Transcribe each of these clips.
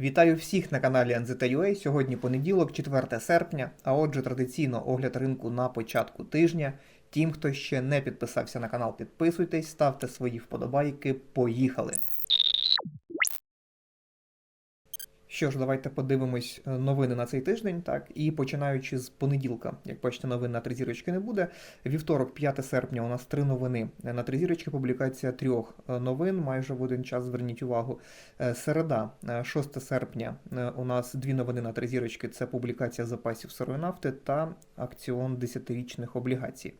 Вітаю всіх на каналі NZUA. Сьогодні понеділок, 4 серпня, а отже, традиційно огляд ринку на початку тижня. Тим, хто ще не підписався на канал, підписуйтесь, ставте свої вподобайки. Поїхали! Що ж, давайте подивимось е, новини на цей тиждень, так, і починаючи з понеділка, як бачите, новин на три зірочки не буде. Вівторок, 5 серпня, у нас три новини. На три зірочки публікація трьох е, новин, майже в один час зверніть увагу. Е, Середа, е, 6 серпня, у нас дві новини на три зірочки. Це публікація запасів сирої нафти та акціон 10-річних облігацій.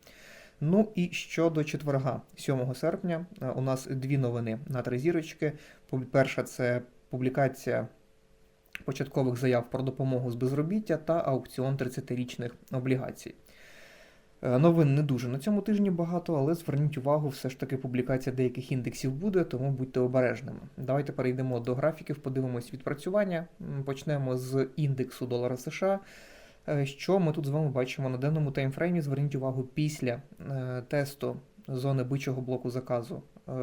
Ну і щодо четверга, 7 серпня, у нас дві новини на три зірочки. Перша це публікація початкових заяв про допомогу з безробіття та аукціон 30-річних облігацій. Е, Новин не дуже на цьому тижні багато, але зверніть увагу, все ж таки публікація деяких індексів буде, тому будьте обережними. Давайте перейдемо до графіків, подивимось відпрацювання. Почнемо з індексу долара США. Е, Що ми тут з вами бачимо на денному таймфреймі? Зверніть увагу, після е, тесту зони бичого блоку заказу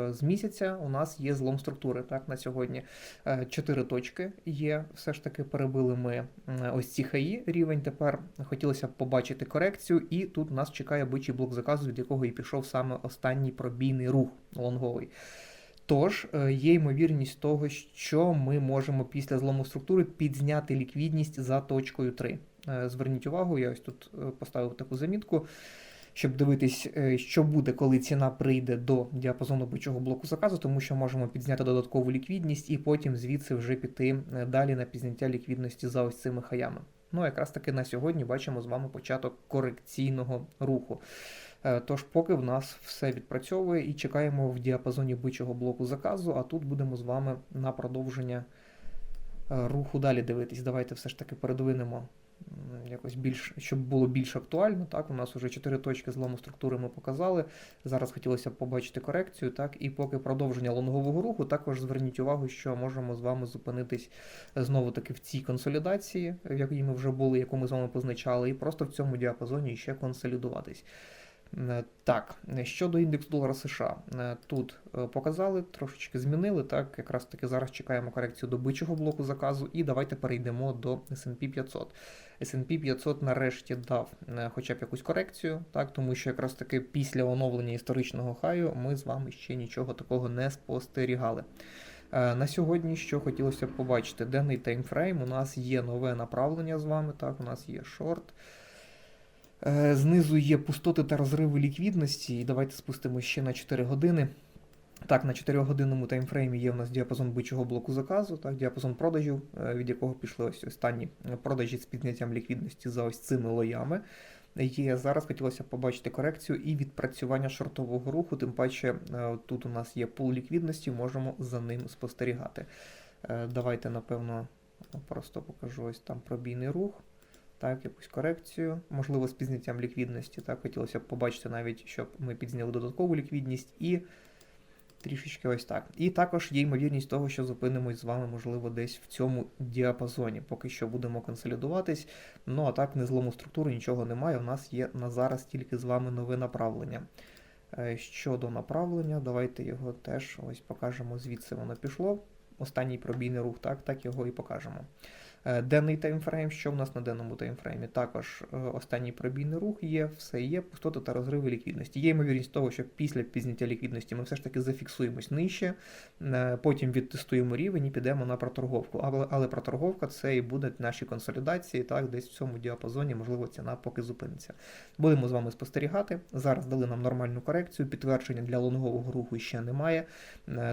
з місяця у нас є злом структури. Так, на сьогодні Е, чотири точки є. Все ж таки перебили ми ось ці хаї рівень. Тепер хотілося б побачити корекцію, і тут нас чекає бичий блок заказу, від якого і пішов саме останній пробійний рух лонговий. Тож е, є ймовірність того, що ми можемо після злому структури підзняти ліквідність за точкою 3. Е, Зверніть увагу, я ось тут е, поставив таку замітку, щоб дивитись, е, що буде, коли ціна прийде до діапазону бичого блоку заказу, тому що можемо підзняти додаткову ліквідність і потім звідси вже піти е, далі на підзняття ліквідності за ось цими хаями. Ну, якраз таки на сьогодні бачимо з вами початок корекційного руху. Е, Тож, поки в нас все відпрацьовує і чекаємо в діапазоні бичого блоку заказу, а тут будемо з вами на продовження руху далі дивитись. Давайте все ж таки передвинемо якось більш, щоб було більш актуально. Так, у нас вже чотири точки злому структури ми показали. Зараз хотілося б побачити корекцію. Так, і поки продовження лонгового руху, також зверніть увагу, що можемо з вами зупинитись знову таки в цій консолідації, в якій ми вже були, яку ми з вами позначали, і просто в цьому діапазоні ще консолідуватись. Е, Так, щодо індексу долара США, Е, тут е, показали, трошечки змінили. Так, якраз таки зараз чекаємо корекцію до бичого блоку заказу, і давайте перейдемо до S&P 500. S&P 500 нарешті дав хоча б якусь корекцію, так, тому що якраз таки після оновлення історичного хаю ми з вами ще нічого такого не спостерігали. На сьогодні, що хотілося б побачити, денний таймфрейм. У нас є нове направлення з вами. Так, у нас є шорт. Е, Знизу є пустоти та розриви ліквідності. І давайте спустимо ще на 4 години. Так, на 4-годинному таймфреймі є у нас діапазон бичого блоку заказу, так, діапазон продажів, е, від якого пішли ось останні продажі з підняттям ліквідності за ось цими лоями. Є зараз хотілося побачити корекцію і відпрацювання шортового руху. Тим паче е, тут у нас є пул ліквідності, можемо за ним спостерігати. Давайте, напевно, просто покажу ось там пробійний рух. Так, якусь корекцію, можливо, з підняттям ліквідності. Так, хотілося б побачити навіть, щоб ми підзняли додаткову ліквідність і трішечки ось так. І також є ймовірність того, що зупинимось з вами, можливо, десь в цьому діапазоні. Поки що будемо консолідуватись. Ну а так, не злому структури нічого немає. У нас є на зараз тільки з вами нове направлення. Е, Щодо направлення, давайте його теж ось покажемо, звідси воно пішло. Останній пробійний рух, так, так його і покажемо. Е, Денний таймфрейм, що в нас на денному таймфреймі? Також е, останній пробійний рух є, все є, пустоти та розриви ліквідності. Є ймовірність того, що після підняття ліквідності ми все ж таки зафіксуємось нижче, е, потім відтестуємо рівень і підемо на проторговку. Але, але проторговка це і будуть наші консолідації, так, десь в цьому діапазоні, можливо, ціна поки зупиниться. Будемо з вами спостерігати. Зараз дали нам нормальну корекцію, підтвердження для лонгового руху ще немає,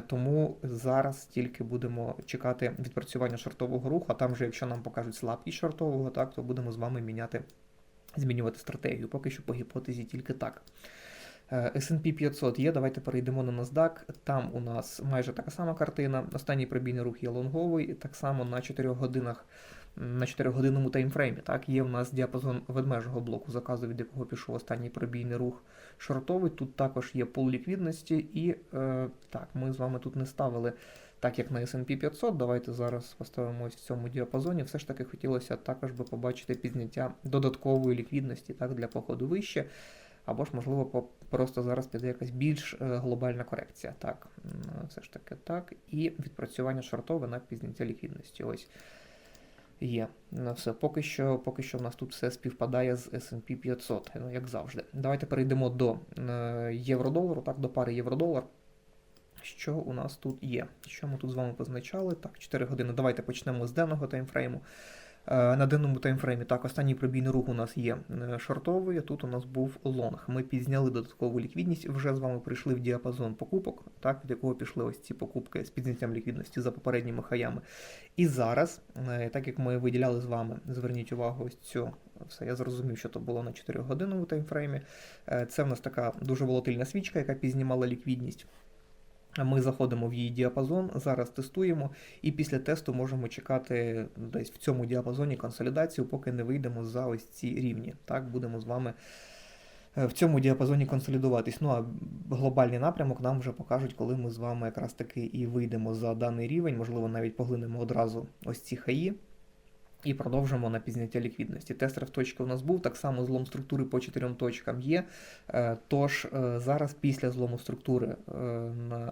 тому зараз тільки будемо чекати відпрацювання шортового руху, а там вже якщо нам покажуть слабкість шортового, так, то будемо з вами міняти, змінювати стратегію. Поки що по гіпотезі тільки так. Е, S&P 500 є, давайте перейдемо на NASDAQ. Там у нас майже така сама картина. Останній пробійний рух є лонговий, так само на 4 годинах, на 4-годинному таймфреймі. Так, є у нас діапазон ведмежого блоку заказу, від якого пішов останній пробійний рух шортовий. Тут також є пул ліквідності, і е, так, ми з вами тут не ставили. Так як на S&P 500, давайте зараз поставимо в цьому діапазоні. Все ж таки хотілося також би побачити підняття додаткової ліквідності так, для походу вище. Або ж, можливо, просто зараз піде якась більш е, глобальна корекція. Так, все ж таки так. І відпрацювання шортове на підняття ліквідності. Ось є. Ну, все, поки що, поки що в нас тут все співпадає з S&P 500, ну, як завжди. Давайте перейдемо до е, євро-долару, так, до пари євро-долар. Що у нас тут є? Що ми тут з вами позначали? Так, 4 години. Давайте почнемо з денного таймфрейму. Е, На денному таймфреймі так, останній пробійний рух у нас є е, шортовий, тут у нас був лонг. Ми підзняли додаткову ліквідність, вже з вами прийшли в діапазон покупок, так, від якого пішли ось ці покупки з підняттям ліквідності за попередніми хаями. І зараз, е, так як ми виділяли з вами, зверніть увагу ось цю. Все, я зрозумів, що то було на 4-годинному таймфреймі. Це в нас така дуже волатильна свічка, яка підзнімала ліквідність. Ми заходимо в її діапазон, зараз тестуємо, і після тесту можемо чекати десь в цьому діапазоні консолідацію, поки не вийдемо за ось ці рівні. Так, будемо з вами е, в цьому діапазоні консолідуватись. Ну а глобальний напрямок нам вже покажуть, коли ми з вами якраз таки і вийдемо за даний рівень, можливо, навіть поглинемо одразу ось ці хаї. І продовжимо на пізняття ліквідності. Тест рефточки у нас був, так само злом структури по чотирьом точкам є. Е, Тож е, зараз після злому структури е,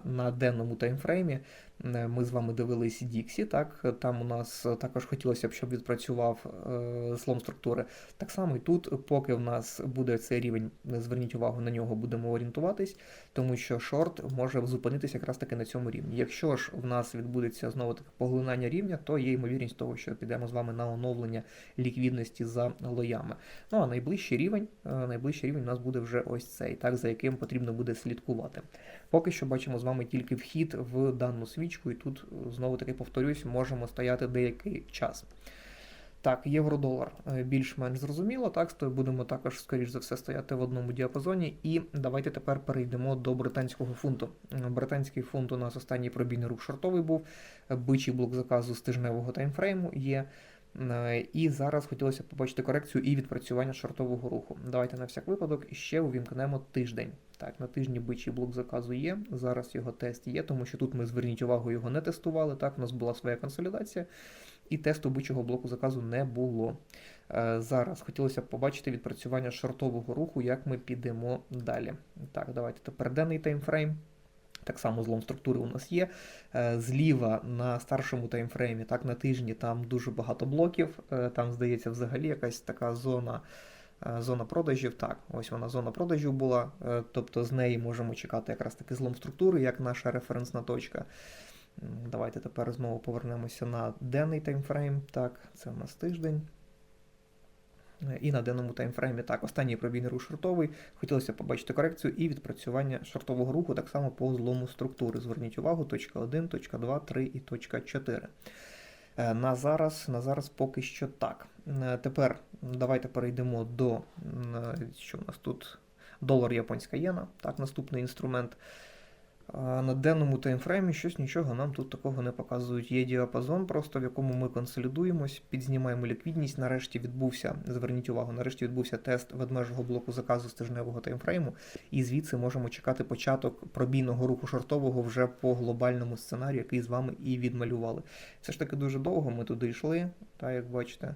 на, денному таймфреймі ми з вами дивились Діксі. Так там у нас також хотілося б, щоб відпрацював е, злом структури. Так само і тут, поки в нас буде цей рівень, зверніть увагу на нього, будемо орієнтуватись, тому що шорт може зупинитися якраз таки на цьому рівні. Якщо ж в нас відбудеться знову таке поглинання рівня, то є ймовірність того, що підемо з вами на оновлення ліквідності за лоями. Ну а найближчий рівень, е, найближчий рівень у нас буде вже ось цей, так за яким потрібно буде слідкувати. Поки що бачимо з вами тільки вхід в дану свічку, і тут е, знову таки повторюсь, можемо стояти деякий час. Так, євро-долар е, більш-менш зрозуміло. Так, будемо також, скоріш за все, стояти в одному діапазоні. І давайте тепер перейдемо до британського фунту. Е, Британський фунт у нас останній пробійний рух шортовий був, бичий блок заказу з тижневого таймфрейму є. Е, І зараз хотілося побачити корекцію і відпрацювання шортового руху. Давайте на всяк випадок ще увімкнемо тиждень. Так, на тижні бичий блок заказу є. Зараз його тест є, тому що тут ми зверніть увагу, його не тестували. Так, у нас була своя консолідація, і тесту бичого блоку заказу не було. Е, Зараз хотілося б побачити відпрацювання шортового руху, як ми підемо далі. Так, давайте тепер денний таймфрейм. Так само злом структури у нас є. Е, Зліва на старшому таймфреймі, так на тижні, там дуже багато блоків. Е, Там, здається, взагалі якась така зона. е, Зона продажів, так, ось вона зона продажів була, тобто з неї можемо чекати якраз таки злом структури, як наша референсна точка. Давайте тепер знову повернемося на денний таймфрейм. Так, це у нас тиждень. І на денному таймфреймі так, останній пробійний рух шортовий. Хотілося побачити корекцію і відпрацювання шортового руху так само по злому структури. Зверніть увагу, точка 1, точка 2, 3 і точка 4. Е, На зараз, на зараз поки що так. Е, Тепер давайте перейдемо до е, що в нас тут долар японська єна, так, наступний інструмент. На денному таймфреймі щось нічого нам тут такого не показують. Є діапазон, просто в якому ми консолідуємось, підзнімаємо ліквідність. Нарешті відбувся, зверніть увагу, нарешті відбувся тест ведмежого блоку заказу з тижневого таймфрейму, і звідси можемо чекати початок пробійного руху шортового вже по глобальному сценарію, який з вами і відмалювали. Все ж таки дуже довго ми туди йшли, так як бачите.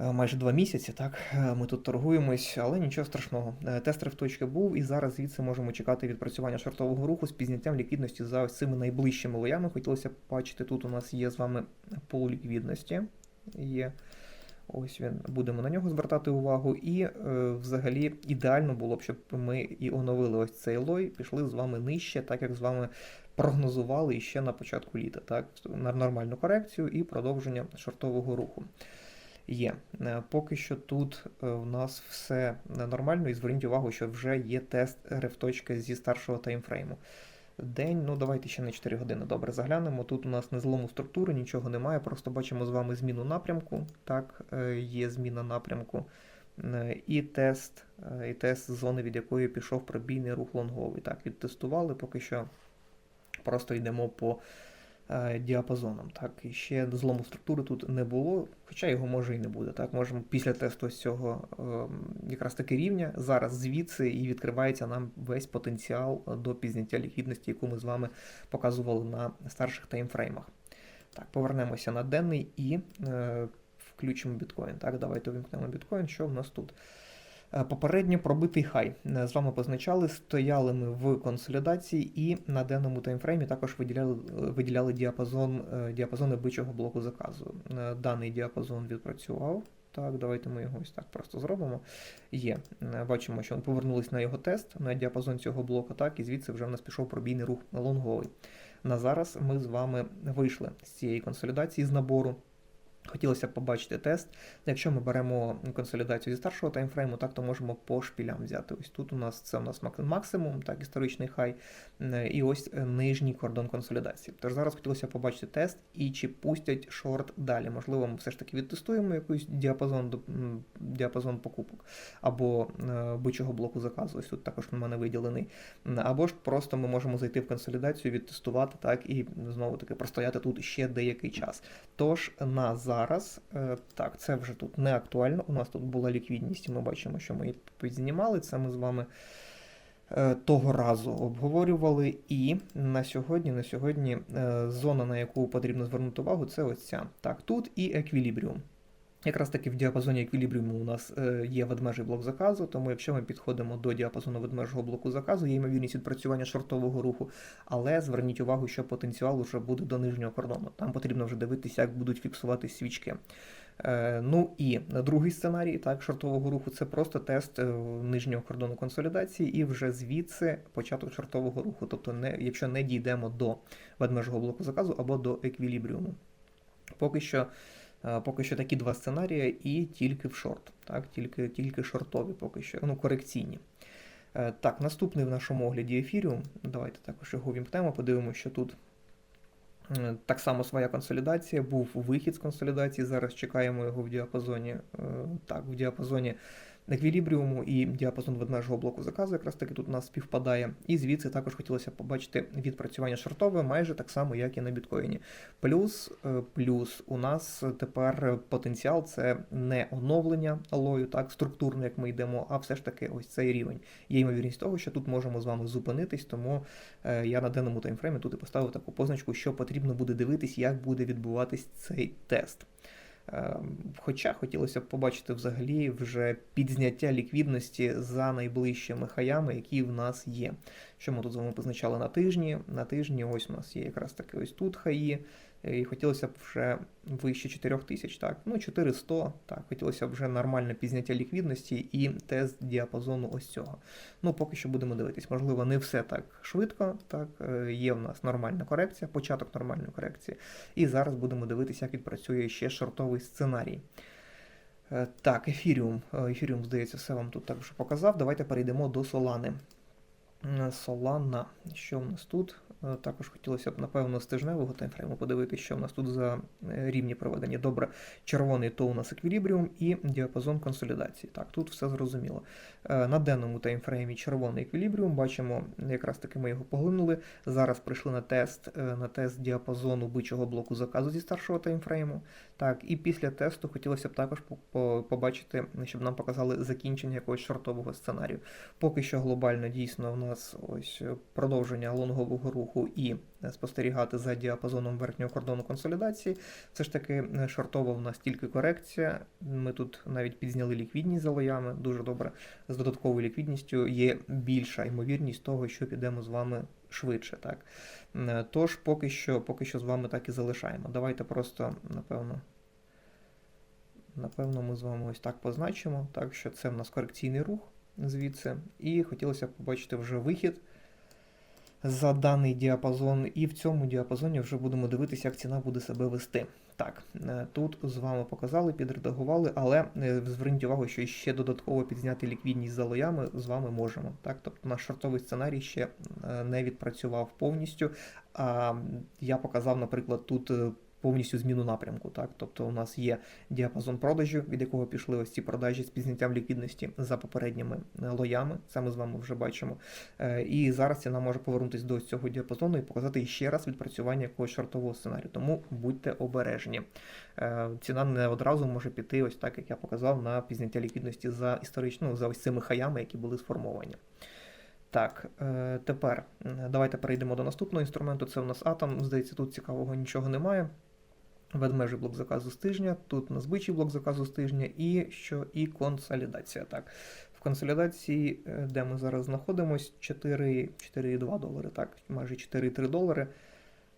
Е, Майже два місяці, так, е, ми тут торгуємось, але нічого страшного. Е, Тест рефточки був, і зараз звідси можемо чекати відпрацювання шортового руху з підняттям ліквідності за ось цими найближчими лоями. Хотілося б бачити, тут у нас є з вами пол ліквідності. Є. Ось він, будемо на нього звертати увагу. І е, взагалі ідеально було б, щоб ми і оновили ось цей лой, пішли з вами нижче, так як з вами прогнозували іще на початку літа, так, на нормальну корекцію і продовження шортового руху є. Е, Поки що тут е, в нас все нормально, і зверніть увагу, що вже є тест рефточки зі старшого таймфрейму. День, ну давайте ще на 4 години добре заглянемо. Тут у нас не злому структури, нічого немає, просто бачимо з вами зміну напрямку. Так, е, є зміна напрямку. Е, І тест, е, і тест зони, від якої пішов пробійний рух лонговий. Так, відтестували, поки що просто йдемо по е, діапазонам. Так, і ще злому структури тут не було, хоча його може і не буде. Так, можемо після тесту ось цього е, якраз таки рівня зараз звідси і відкривається нам весь потенціал до підняття ліквідності, яку ми з вами показували на старших таймфреймах. Так, повернемося на денний і е, включимо біткоін. Так, давайте увімкнемо біткоін. Що в нас тут? Е, Попередньо пробитий хай. Е, З вами позначали, стояли ми в консолідації і на денному таймфреймі також виділяли, виділяли діапазон, е, діапазони бичого блоку заказу. Е, Даний діапазон відпрацював. Так, давайте ми його ось так просто зробимо. Є. Е, Бачимо, що повернулись на його тест, на діапазон цього блоку, так, і звідси вже в нас пішов пробійний рух лонговий. На зараз ми з вами вийшли з цієї консолідації з набору. Хотілося б побачити тест. Якщо ми беремо консолідацію зі старшого таймфрейму, так то можемо по шпілям взяти. Ось тут у нас це у нас максимум, так, історичний хай, е, і ось е, нижній кордон консолідації. Тож зараз хотілося б побачити тест і чи пустять шорт далі. Можливо, ми все ж таки відтестуємо якийсь діапазон, діапазон покупок або е, бичого блоку заказу. Ось тут також на мене виділений. Або ж просто ми можемо зайти в консолідацію, відтестувати так і знову таки простояти тут ще деякий час. Тож на зараз, е, так, це вже тут не актуально. У нас тут була ліквідність, і ми бачимо, що ми її підзнімали. Це ми з вами е, того разу обговорювали. І на сьогодні, на сьогодні е, зона, на яку потрібно звернути увагу, це ось ця. Так, тут і еквілібріум. Якраз таки в діапазоні еквілібріуму у нас е, є ведмежий блок заказу, тому якщо ми підходимо до діапазону ведмежого блоку заказу, є ймовірність відпрацювання шортового руху, але зверніть увагу, що потенціал вже буде до нижнього кордону. Там потрібно вже дивитися, як будуть фіксуватись свічки. Е, Ну і другий сценарій так, шортового руху це просто тест е, нижнього кордону консолідації, і вже звідси початок шортового руху. Тобто, не, якщо не дійдемо до ведмежого блоку заказу або до еквілібріуму. Поки що. Е, Поки що такі два сценарії і тільки в шорт. Так, тільки, тільки шортові поки що, ну, корекційні. Е, Так, наступний в нашому огляді ефіріум. Давайте також його вімкнемо, подивимося, що тут е, так само своя консолідація, був вихід з консолідації. Зараз чекаємо його в діапазоні, так, в діапазоні еквілібріуму і діапазон ведмежого блоку заказу, якраз таки тут у нас співпадає. І звідси також хотілося побачити відпрацювання шортове, майже так само, як і на біткоїні. Плюс, е, плюс у нас тепер потенціал це не оновлення алою, так, структурно, як ми йдемо, а все ж таки ось цей рівень. Є ймовірність того, що тут можемо з вами зупинитись, тому е, я на даному таймфреймі тут і поставив таку позначку, що потрібно буде дивитись, як буде відбуватись цей тест. Е, Хоча хотілося б побачити взагалі вже підзняття ліквідності за найближчими хаями, які в нас є. Що ми тут з вами позначали на тижні? На тижні ось у нас є якраз таки ось тут хаї. І хотілося б вже вище 4 тисяч, так, ну 400, так, хотілося б вже нормальне підзняття ліквідності і тест діапазону ось цього. Ну, поки що будемо дивитись. Можливо, не все так швидко, так, е, є в нас нормальна корекція, початок нормальної корекції. І зараз будемо дивитися, як відпрацює ще шортовий сценарій. Е, Так, ефіріум. Ефіріум, здається, все вам тут також показав. Давайте перейдемо до Солани. Солана. Що в нас тут? Е, Також хотілося б, напевно, з тижневого таймфрейму подивитися, що в нас тут за е, рівні проведення. Добре, червоний то у нас еквілібріум і діапазон консолідації. Так, тут все зрозуміло. Е, На денному таймфреймі червоний еквілібріум, бачимо, якраз таки ми його поглинули. Зараз прийшли на тест, на тест діапазону бичого блоку заказу зі старшого таймфрейму. Так, і після тесту хотілося б також по- по- побачити, щоб нам показали закінчення якогось шортового сценарію. Поки що глобально дійсно в нас ось е, продовження лонгового руху і е, спостерігати за діапазоном верхнього кордону консолідації. Все ж таки е, шортова в нас тільки корекція. Ми тут навіть підзняли ліквідність за лоями, дуже добре. З додатковою ліквідністю є більша ймовірність того, що підемо з вами швидше. Так? Тож поки що, поки що з вами так і залишаємо. Давайте просто, напевно. Напевно, ми з вами ось так позначимо, так що це в нас корекційний рух звідси. І хотілося побачити вже вихід за даний діапазон, і в цьому діапазоні вже будемо дивитися, як ціна буде себе вести. Так, е, тут з вами показали, підредагували, але е, зверніть увагу, що ще додатково підзняти ліквідність за лоями з вами можемо. Так, тобто наш шортовий сценарій ще е, не відпрацював повністю. А я показав, наприклад, тут. Повністю зміну напрямку, так тобто у нас є діапазон продажів, від якого пішли ось ці продажі з підзняттям ліквідності за попередніми е, лоями. Це ми з вами вже бачимо. Е, І зараз ціна може повернутися до цього діапазону і показати ще раз відпрацювання якогось шортового сценарію. Тому будьте обережні. Е, Ціна не одразу може піти, ось так як я показав, на підзняття ліквідності за історично ну, за ось цими хаями, які були сформовані. Так, тепер давайте перейдемо до наступного інструменту. Це у нас атом. Здається, тут цікавого нічого немає. Ведмежий блок заказу з тижня, тут у блок заказу з тижня і що і консолідація. Так. В консолідації, е, де ми зараз знаходимось, 4, 4,2 долари, так, майже 4,3 долари.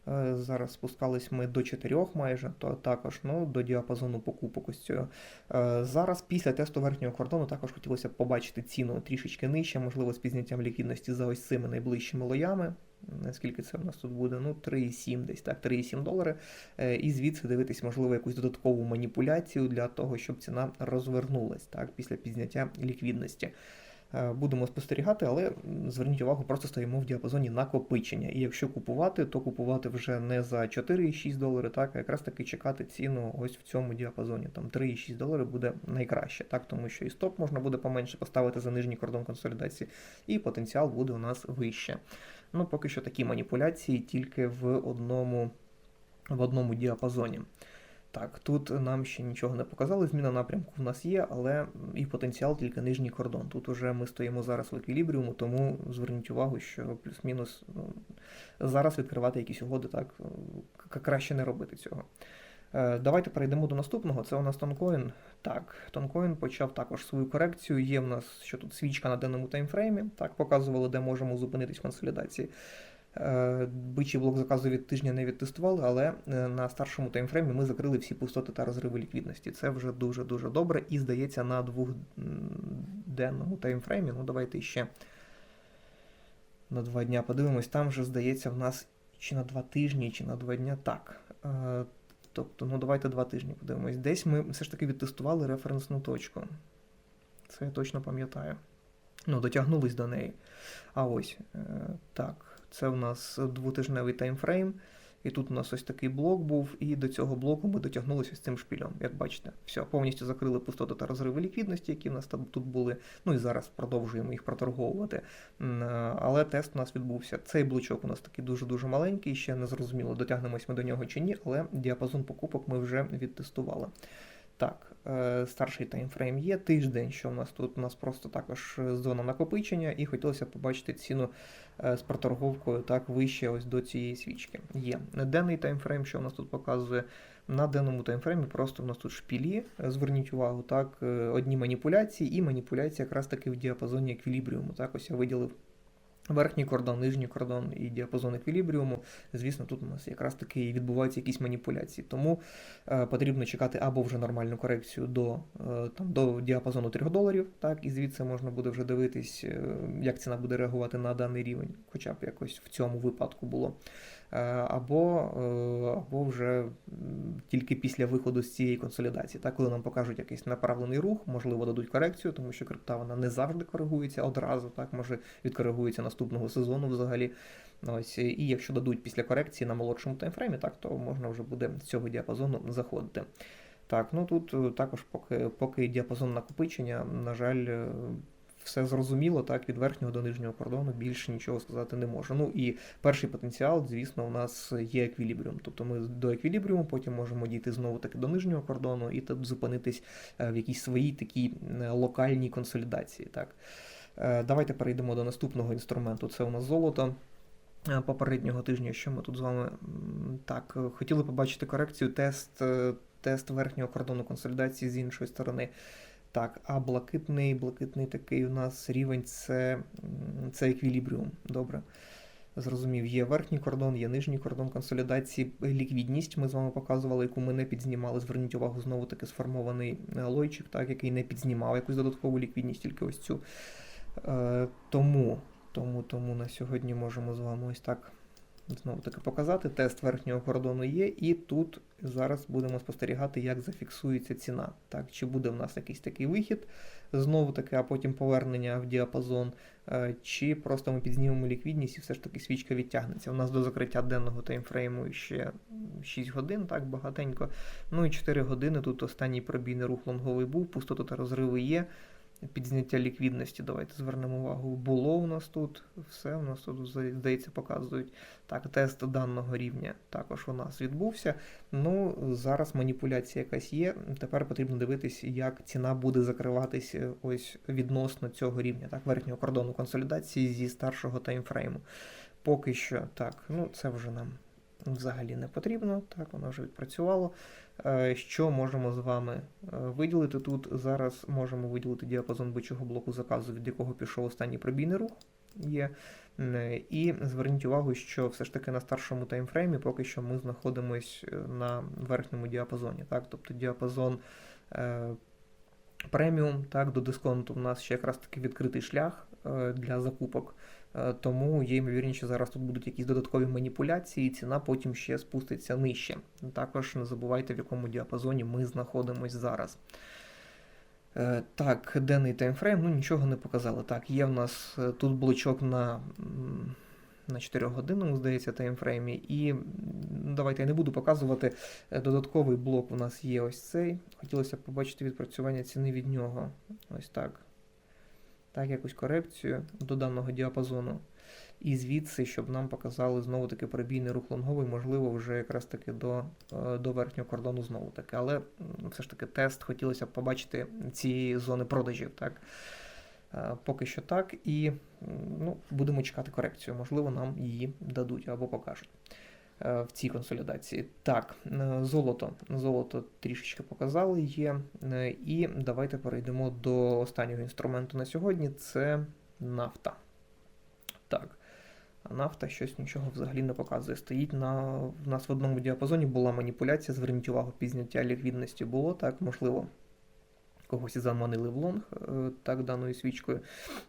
Е, Зараз спускались ми до 4 майже, то також ну, до діапазону покупок ось цього. Е, Зараз після тесту верхнього кордону також хотілося побачити ціну трішечки нижче, можливо, з підняттям ліквідності за ось цими найближчими лоями. Наскільки це у нас тут буде? Ну, 3,7 десь так, 3,7 долари. Е, І звідси дивитись, можливо, якусь додаткову маніпуляцію для того, щоб ціна розвернулась так, після підняття ліквідності. Е, Будемо спостерігати, але зверніть увагу, просто стоїмо в діапазоні накопичення. І якщо купувати, то купувати вже не за 4,6 долари, так, а якраз таки чекати ціну ось в цьому діапазоні. Там 3,6 долари буде найкраще, так, тому що і стоп можна буде поменше поставити за нижній кордон консолідації, і потенціал буде у нас вище. Ну, поки що такі маніпуляції тільки в одному, в одному діапазоні. Так, тут нам ще нічого не показали. Зміна напрямку в нас є, але і потенціал тільки нижній кордон. Тут уже ми стоїмо зараз в еквілібріуму, тому зверніть увагу, що плюс-мінус ну, зараз відкривати якісь угоди, так краще не робити цього. Е, Давайте перейдемо до наступного. Це у нас тонкоін. Так, тонкоін почав також свою корекцію. Є в нас що тут свічка на денному таймфреймі. Так, показували, де можемо зупинитись в консолідації. Е, Бичий блок заказу від тижня не відтестували, але е, на старшому таймфреймі ми закрили всі пустоти та розриви ліквідності. Це вже дуже-дуже добре. І здається, на двохденному таймфреймі. Ну, давайте ще на два дня подивимось. Там вже здається в нас чи на два тижні, чи на два дня. Так. Тобто, ну давайте два тижні подивимось. Десь ми все ж таки відтестували референсну точку. Це я точно пам'ятаю. Ну, дотягнулись до неї. А ось е, так. Це у нас двотижневий таймфрейм. І тут у нас ось такий блок був, і до цього блоку ми дотягнулися з цим шпілем, як бачите. Все, повністю закрили пустоти та розриви ліквідності, які в нас там тут були. Ну і зараз продовжуємо їх проторговувати. Але тест у нас відбувся. Цей блочок у нас такий дуже-дуже маленький, ще не зрозуміло, дотягнемось ми до нього чи ні, але діапазон покупок ми вже відтестували. Так, старший таймфрейм є. Тиждень, що у нас тут? У нас просто також е, зона накопичення, і хотілося побачити ціну е, з проторговкою так вище ось до цієї свічки. Є. Денний таймфрейм, що у нас тут показує. На денному таймфреймі просто у нас тут шпілі. Е, Зверніть увагу, так, е, одні маніпуляції, і маніпуляції якраз таки в діапазоні еквілібріуму. Так, ось я виділив верхній кордон, нижній кордон і діапазон еквілібріуму. Звісно, тут у нас якраз таки відбуваються якісь маніпуляції. Тому е, потрібно чекати або вже нормальну корекцію до, е, там, до діапазону 3 доларів, так, і звідси можна буде вже дивитись, е, як ціна буде реагувати на даний рівень, хоча б якось в цьому випадку було. Е, або, е, або вже тільки після виходу з цієї консолідації, так, коли нам покажуть якийсь направлений рух, можливо, дадуть корекцію, тому що крипта вона не завжди коригується одразу, так, може відкоригується наступного сезону взагалі. Ось, і якщо дадуть після корекції на молодшому таймфреймі, так, то можна вже буде з цього діапазону заходити. Так, ну тут е, також поки, поки діапазон накопичення, на жаль, все зрозуміло, так, від верхнього до нижнього кордону більше нічого сказати не можу. Ну і перший потенціал, звісно, у нас є еквілібріум. Тобто ми до еквілібріуму, потім можемо дійти знову таки до нижнього кордону і тут зупинитись е, в якійсь своїй такій е, локальній консолідації. Так. Е, Давайте перейдемо до наступного інструменту. Це у нас золото. Попереднього тижня, що ми тут з вами так хотіли побачити корекцію, тест, тест верхнього кордону консолідації з іншої сторони. Так, а блакитний, блакитний такий у нас рівень це, це еквілібріум. Добре. Зрозумів, є верхній кордон, є нижній кордон консолідації. Ліквідність ми з вами показували, яку ми не підзнімали. Зверніть увагу, знову таки сформований е, лойчик, так, який не підзнімав якусь додаткову ліквідність, тільки ось цю. Е, тому, тому, тому на сьогодні можемо з вами ось так знову таки показати. Тест верхнього кордону є, і тут зараз будемо спостерігати, як зафіксується ціна. Так, чи буде в нас якийсь такий вихід, знову таки, а потім повернення в діапазон, е, чи просто ми підзнімемо ліквідність і все ж таки свічка відтягнеться. У нас до закриття денного таймфрейму ще 6 годин, так багатенько. Ну і 4 години. Тут останній пробійний рух лонговий був, пустота та розриви є. Підзняття ліквідності, давайте звернемо увагу. Було у нас тут, все у нас тут, здається, показують. Так, тест даного рівня також у нас відбувся. Ну, зараз маніпуляція якась є. Тепер потрібно дивитись, як ціна буде закриватись е, ось відносно цього рівня, так, верхнього кордону консолідації зі старшого таймфрейму. Поки що так, ну це вже нам взагалі не потрібно. Так, воно вже відпрацювало. Е, Що можемо з вами е, виділити тут? Зараз можемо виділити діапазон бичого блоку заказу, від якого пішов останній пробійний рух. Є. І зверніть увагу, що все ж таки на старшому таймфреймі поки що ми знаходимось е, на верхньому діапазоні. Так? Тобто діапазон е, преміум, так, до дисконту в нас ще якраз таки відкритий шлях е, для закупок. Е, Тому є ймовірність, що зараз тут будуть якісь додаткові маніпуляції, і ціна потім ще спуститься нижче. Також не забувайте, в якому діапазоні ми знаходимось зараз. Е, Так, денний таймфрейм, ну нічого не показали. Так, є в нас е, тут блочок на, на 4 годинному, здається, таймфреймі. І давайте я не буду показувати. Е, Додатковий блок у нас є ось цей. Хотілося б побачити відпрацювання ціни від нього. Ось так. Так, якусь корекцію до даного діапазону. І звідси, щоб нам показали знову таки пробійний рух лонговий, можливо, вже якраз таки до, е, до верхнього кордону знову таки. Але все ж таки тест хотілося б побачити цієї зони продажів. Так? Е, Поки що так. І ну, будемо чекати корекцію. Можливо, нам її дадуть або покажуть в цій консолідації. Так, е, золото. Золото трішечки показали є. Е, І давайте перейдемо до останнього інструменту на сьогодні це нафта. Так. Нафта щось нічого взагалі не показує. Стоїть на в нас в одному діапазоні була маніпуляція. Зверніть увагу, підняття ліквідності було так, можливо. Когось заманили в лонг так даною свічкою.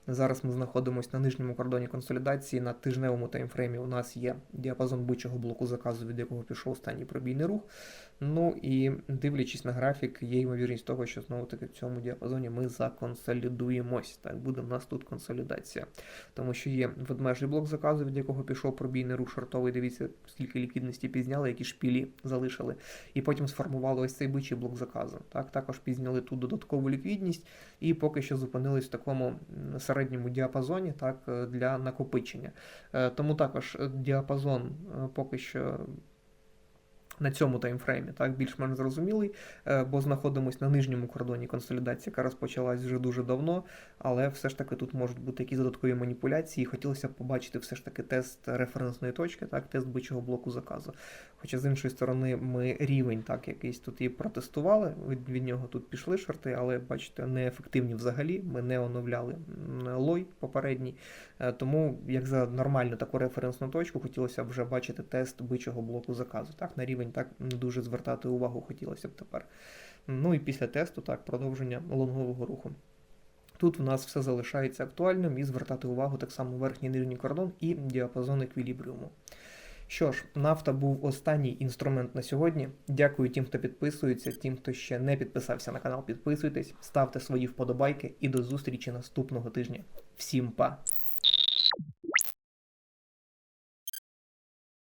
Зараз ми знаходимося на нижньому кордоні консолідації. На тижневому таймфреймі у нас є діапазон бичого блоку заказу, від якого пішов останній пробійний рух. Ну і дивлячись на графік, є ймовірність того, що знову таки в цьому діапазоні ми законсолідуємось. Так, буде в нас тут консолідація. Тому що є ведмежий блок заказу, від якого пішов пробійний рух шортовий. Дивіться, скільки ліквідності пізняли, які шпілі залишили. І потім сформували ось цей бичий блок заказу. Так, також пізняли тут додаткову ліквідність і поки що зупинились в такому середньому діапазоні так, е, для накопичення. Е, Тому також е, діапазон поки що. На цьому таймфреймі так більш-менш зрозумілий, е, бо знаходимось на нижньому кордоні консолідації, яка розпочалась вже дуже давно, але все ж таки тут можуть бути якісь додаткові маніпуляції. Хотілося б побачити все ж таки тест референсної точки, так, тест бичого блоку заказу. Хоча з іншої сторони, ми рівень так якийсь тут і протестували. Від, від нього тут пішли шорти, але бачите, неефективні взагалі. Ми не оновляли лой попередній. Е, Тому, як за нормальну таку референсну точку, хотілося б вже бачити тест бичого блоку заказу. Так, на рівень так не дуже звертати увагу хотілося б тепер. Ну і після тесту так, продовження лонгового руху. Тут в нас все залишається актуальним і звертати увагу так само верхній нижній кордон і діапазон еквілібріуму. Що ж, нафта був останній інструмент на сьогодні. Дякую тим, хто підписується, тим, хто ще не підписався на канал, підписуйтесь, ставте свої вподобайки і до зустрічі наступного тижня. Всім па!